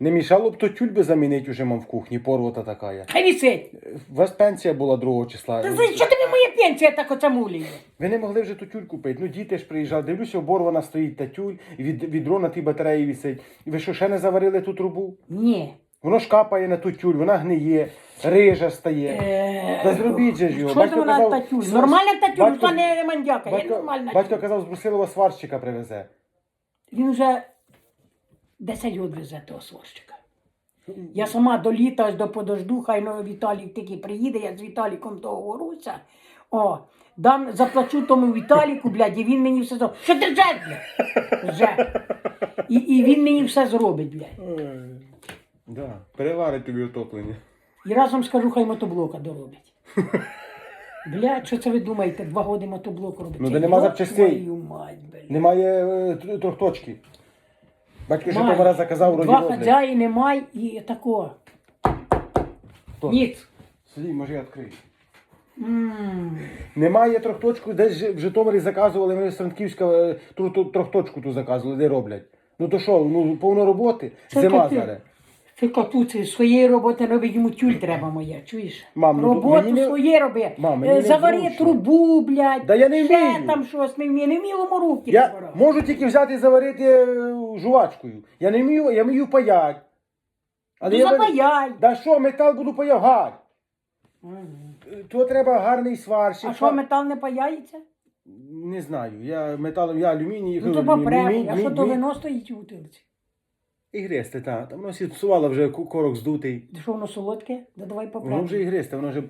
Не мішало б то тюль би замінити уже мам в кухні, порвата така. Хай висить. У вас пенсія була 2 числа. Та за що тобі моя пенсія так оце муліє? Ви не могли вже ту тюль купити. Ну діти ж приїжджали. Дивлюся, оборвана стоїть та тюль, і від, відро на тій батареї висить. І ви що, ще не заварили ту трубу? Ні. Воно ж капає на ту тюль, вона гниє, рижа стає. Е, Та зробіть же ж його. Що Батько вона казав, татюль? с- Нормальна татюль, батько- то не мандяка, Батько, нормальна. батько казав, з Брусилова сварщика привезе. Він вже 10 років везе того сварщика. Я сама до літа до подожду, хай ну, Віталік тільки приїде, я з Віталіком договорюся. О, дам, заплачу тому Віталіку, блядь, і він мені все зробить. Що ти вже, блядь? Вже. І, і він мені все зробить, блядь. Да, переварить тобі отоплення. І разом скажу, хай мотоблока доробить. Блядь, що це ви думаєте, два роки мотоблок робить? Ну, де нема запчастей. твою мать, блядь. Немає е, тр- трьохточки. Батько ще Май. того разу заказав вроді Два роблять. хазяїни май і такого. Хто? Ніц. Сиди, може я відкрию. М. Немає трьохточку, десь же в Житомирі заказували, ми з Франківська е, тру- тру- трьохточку ту заказували, де роблять. Ну то що, ну повно роботи, Це зима таке. зараз. Ти капуці, своєї роботи робить йому тюль треба моя, чуєш? Мам, ну, Роботу мені не- своє роби. Мам, мені Е, Завари зручно. трубу, блядь. Да я не ще вмію. там щось не вміє, не вміло руки Я забирати. можу тільки взяти і заварити е, жувачкою. Я не вмію, я вмію паять. Ну, я би- запаяй. Да що, метал буду паяв, гар. Мгм. То треба гарний сварщик. А що, метал не паяється? Не знаю. Я металом, я алюміній. Ну то мі- попрямо. А що то вино стоїть у бутилці? Ігристе, так. Там воно сіпсувало вже корок здутий. Що воно солодке? Додавай Воно попрямо. вже ігристе, воно вже.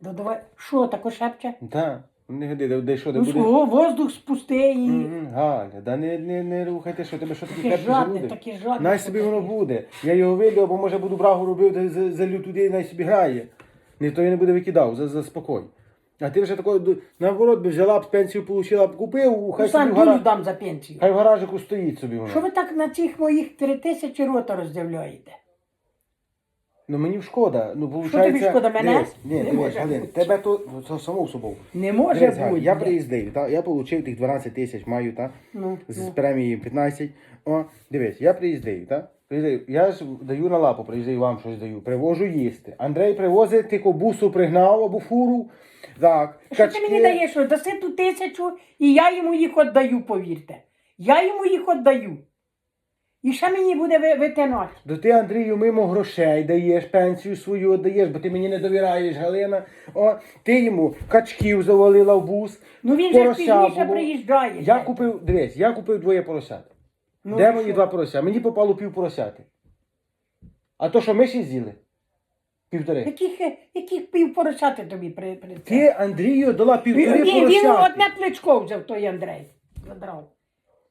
Додавай. Що, тако шепче? Так. Не годи, де, де що, де Ну, буде. свого воздух спусти і... Мгм, Галя, да не, не, не рухайте, що тебе що Таке крепкі жадне, таке жадне. Най собі воно буде. Я його вилю, або може буду брагу робив, де за- залю туди і най собі грає. Ніхто її не буде викидав, за, за спокій. А ти вже такою, наоборот, би взяла б пенсію, получила б, купив, хай собі сам в, дулю гара... дам за пенсію. хай в гаражику стоїть собі воно. Що ви так на цих моїх три тисячі рота роздивляєте? Ну мені шкода. Ну, тобі получається, шкода, мене? Дивись, ні, Не дивись, може Галин, бути. тебе то, це само собою. Не може Дивись, Галь, бути. я приїздив, та, я отримав тих 12 тисяч, маю, та, Ну, з ну. премії 15. О, дивись, я приїздив, та? Приїздив. Я ж даю на лапу, приїздив, вам щось даю. Привожу їсти. Андрей привозить, тільки бусу пригнав або фуру. Так, Що ти мені даєш? Що даси ту тисячу, і я йому їх віддаю, повірте. Я йому їх віддаю. І ще мені буде ви- витинати. До ти, Андрію, мимо грошей даєш, пенсію свою віддаєш, бо ти мені не довіряєш, Галина. О, ти йому качків завалила в бус. Ну він же пізніше приїжджає. Я купив, дивись, я купив двоє поросят. Ну, Де мої що? два порося? Мені попало пів поросяти. А то, що ми ще з'їли? Півтори. Яких, яких пів поросяти тобі при, при це? Ти, Андрію, дала півтори він, він одне плечко взяв той Андрей. Задрав.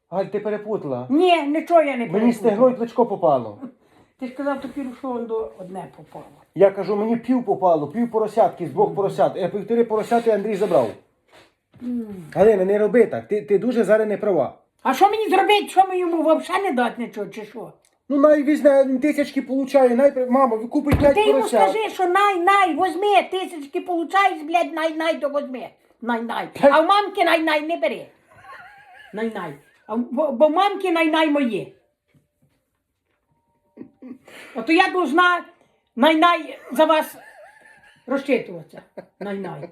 Галь, ти перепутала. Ні, нічого я не Мені стегло і плечко попало. Ти ж казав, то що он до одне попало. Я кажу, мені пів попало, пів поросятки з двох поросят. Я півтори поросяти Андрій забрав. Галина, не роби так. Ти, ти дуже зараз не права. А що мені зробити? Що ми йому взагалі не дати нічого, чи що? Ну, най візьме, тисячки получає, най, мамо, ви купить п'ять Ти йому скажи, що най, най, возьми, тисячки получаєш, блядь, най, най, то возьми. Най, най. А в мамки най, най, не бери. Най, най. А, бо, бо мамки най, най моє. А то я должна най, най за вас розчитуватися. Най, най.